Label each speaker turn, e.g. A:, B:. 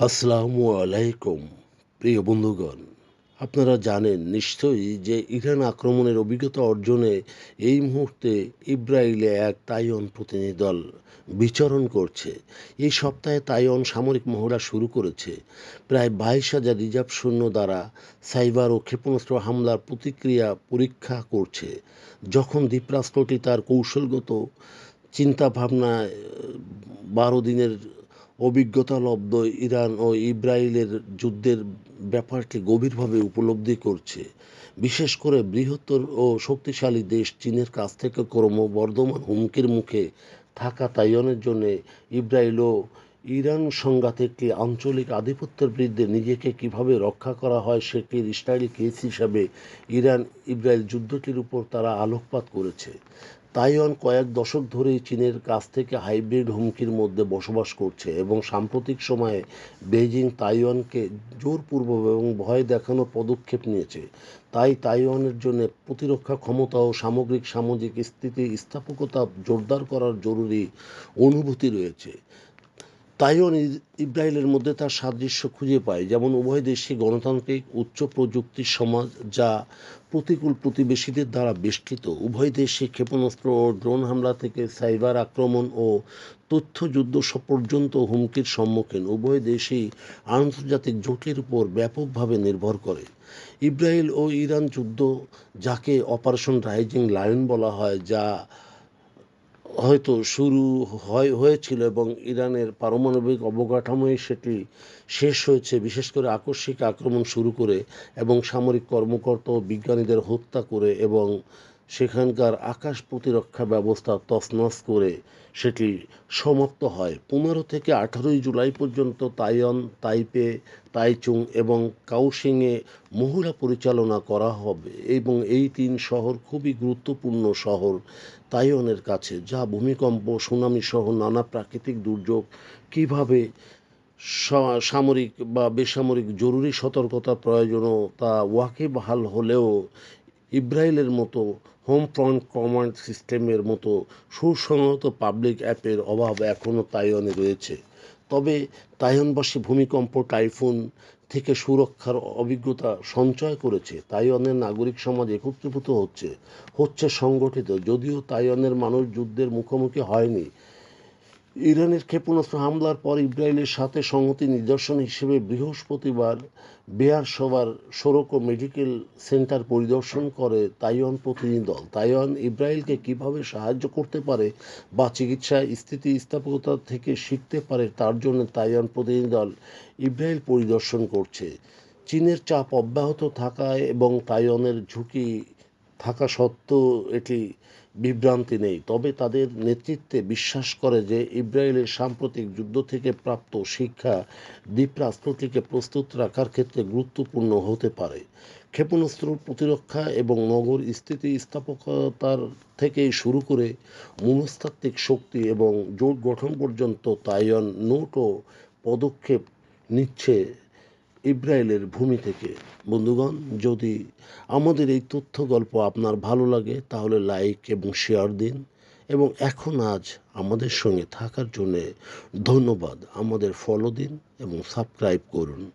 A: আসসালামু আলাইকুম, প্রিয় বন্ধুগণ। আপনারা জানেন নিশ্চয়ই যে ইরান আক্রমণের অভিজ্ঞতা অর্জনে এই মুহূর্তে ইসরায়েলে এক তাইওয়ান প্রতিনিধি দল বিচরণ করছে। এই সপ্তাহে তাইওয়ান সামরিক মহড়া শুরু করেছে। প্রায় বাইশ হাজার রিজার্ভ সৈন্য দ্বারা সাইবার ও ক্ষেপণাস্ত্র হামলার প্রতিক্রিয়া পরীক্ষা করছে। যখন দ্বীপরাষ্ট্রটি তার কৌশলগত চিন্তাভাবনায় বারো দিনের অভিজ্ঞতালব্ধ ইরান ও ইসরায়েলের যুদ্ধের ব্যাপারটি গভীরভাবে উপলব্ধি করছে। বিশেষ করে বৃহত্তর ও শক্তিশালী দেশ চীনের কাছ থেকে ক্রমবর্ধমান হুমকির মুখে থাকা তাইওয়ানের জন্য ইসরায়েল ও ইরান সংঘাত একটি আঞ্চলিক আধিপত্যের বিরুদ্ধে নিজেকে কীভাবে রক্ষা করা হয় সেটির ইসরায়েলি কেস হিসাবে ইরান ইসরায়েল যুদ্ধটির উপর তারা আলোকপাত করেছে। তাইওয়ান কয়েক দশক ধরেই চীনের কাছ থেকে হাইব্রিড হুমকির মধ্যে বসবাস করছে এবং সাম্প্রতিক সময়ে বেইজিং তাইওয়ানকে জোরপূর্বক এবং ভয় দেখানোর পদক্ষেপ নিয়েছে। তাই তাইওয়ানের জন্য প্রতিরক্ষা ক্ষমতা ও সামগ্রিক সামাজিক স্থিতি স্থাপকতা জোরদার করার জরুরি অনুভূতি রয়েছে। তাইওয়ান ইসরায়েলের মধ্যে তার সাদৃশ্য খুঁজে পায়। যেমন উভয় দেশই গণতান্ত্রিক, উচ্চ প্রযুক্তির সমাজ যা প্রতিকূল প্রতিবেশীদের দ্বারা বেষ্টিত। উভয় দেশই ক্ষেপণাস্ত্র ও ড্রোন হামলা থেকে সাইবার আক্রমণ ও তথ্যযুদ্ধ পর্যন্ত হুমকির সম্মুখীন। উভয় দেশই আন্তর্জাতিক জোটের উপর ব্যাপকভাবে নির্ভর করে। ইসরায়েল ও ইরান যুদ্ধ, যাকে অপারেশন রাইজিং লায়ন বলা হয়, যা হয়তো শুরু হয়, হয়েছিল এবং ইরানের পারমাণবিক অবকাঠামোই সেটি শেষ হয়েছে, বিশেষ করে আকস্মিক আক্রমণ শুরু করে এবং সামরিক কর্মকর্তা ও বিজ্ঞানীদের হত্যা করে এবং সেখানকার আকাশ প্রতিরক্ষা ব্যবস্থা তছনছ করে সেটি সমাপ্ত হয়। পনেরো থেকে আঠারোই জুলাই পর্যন্ত তাইওয়ান, তাইপে, তাইচুং এবং কাউশিংয়ে মহড়া পরিচালনা করা হবে এবং এই তিন শহর খুবই গুরুত্বপূর্ণ শহর তাইওয়ানের কাছে, যা ভূমিকম্প, সুনামি সহ নানা প্রাকৃতিক দুর্যোগ, কীভাবে সামরিক বা বেসামরিক জরুরি সতর্কতা প্রয়োজনীয়তা ওয়াকিবহাল হলেও ইসরায়েলের মতো হোম ফ্রন্ট কমান্ড সিস্টেমের মতো সুসংহত পাবলিক অ্যাপের অভাব এখনও তাইওয়ানে রয়েছে। তবে তাইওয়ানবাসী ভূমিকম্প, টাইফুন থেকে সুরক্ষার অভিজ্ঞতা সঞ্চয় করেছে। তাইওয়ানের নাগরিক সমাজ একত্রীভূত হচ্ছে হচ্ছে সংগঠিত। যদিও তাইওয়ানের মানুষ যুদ্ধের মুখোমুখি হয়নি ইরানের ক্ষেপণাস্ত্র হামলার পর ইসরায়েলের সাথে সংহতি নিদর্শন হিসেবে বৃহস্পতিবার সবার সড়ক ও মেডিকেল সেন্টার পরিদর্শন করে তাইওয়ান প্রতিনিধি দল। তাইওয়ান ইসরায়েলকে কীভাবে সাহায্য করতে পারে বা চিকিৎসা স্থিতিস্থাপকতা থেকে শিখতে পারে তার জন্য তাইওয়ান প্রতিনিধি দল ইসরায়েল পরিদর্শন করছে। চীনের চাপ অব্যাহত থাকায় এবং তাইওয়ানের ঝুঁকি থাকা সত্ত্বেও এটি বিভ্রান্তি নেই। তবে তাদের নেতৃত্বে বিশ্বাস করে যে ইসরায়েলের সাম্প্রতিক যুদ্ধ থেকে প্রাপ্ত শিক্ষা দ্বীপরাষ্ট্রটিকে প্রস্তুত রাখার ক্ষেত্রে গুরুত্বপূর্ণ হতে পারে। ক্ষেপণাস্ত্র প্রতিরক্ষা এবং নগর স্থিতিস্থাপকতার থেকে শুরু করে মনস্তাত্ত্বিক শক্তি এবং জোট গঠন পর্যন্ত তাইওয়ান নোটও পদক্ষেপ নিচ্ছে ইসরায়েলের ভূমি থেকে। বন্ধুগণ, যদি আমাদের এই তথ্য গল্প আপনার ভালো লাগে, তাহলে লাইক এবং শেয়ার দিন। এবং এখন আজ আমাদের সঙ্গে থাকার জন্যে ধন্যবাদ। আমাদের ফলো দিন এবং সাবস্ক্রাইব করুন।